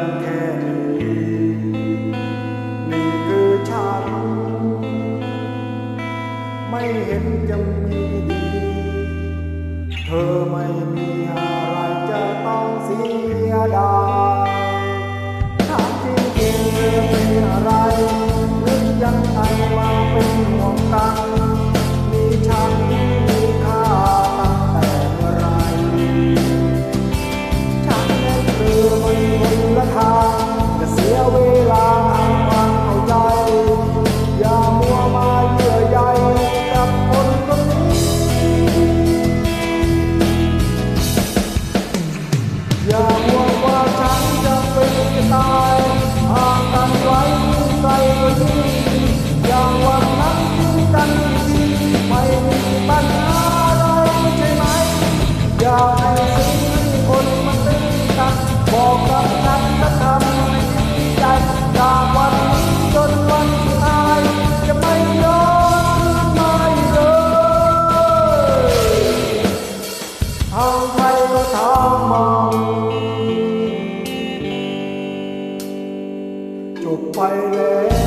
ันแค่นี้นี่คือฉัน ไม่เห็นจะมีดี เธอไม่ ใครก็ท้องมองจบไปแล้ว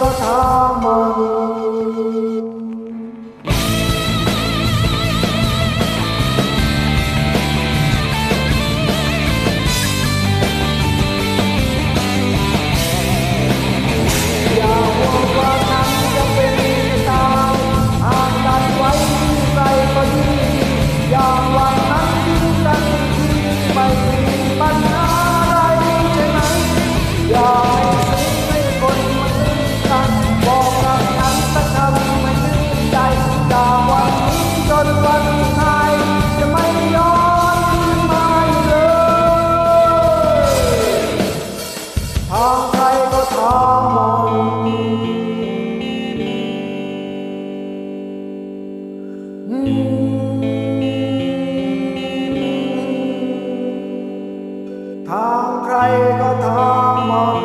ก็ทอม ทางใครก็ทางมัน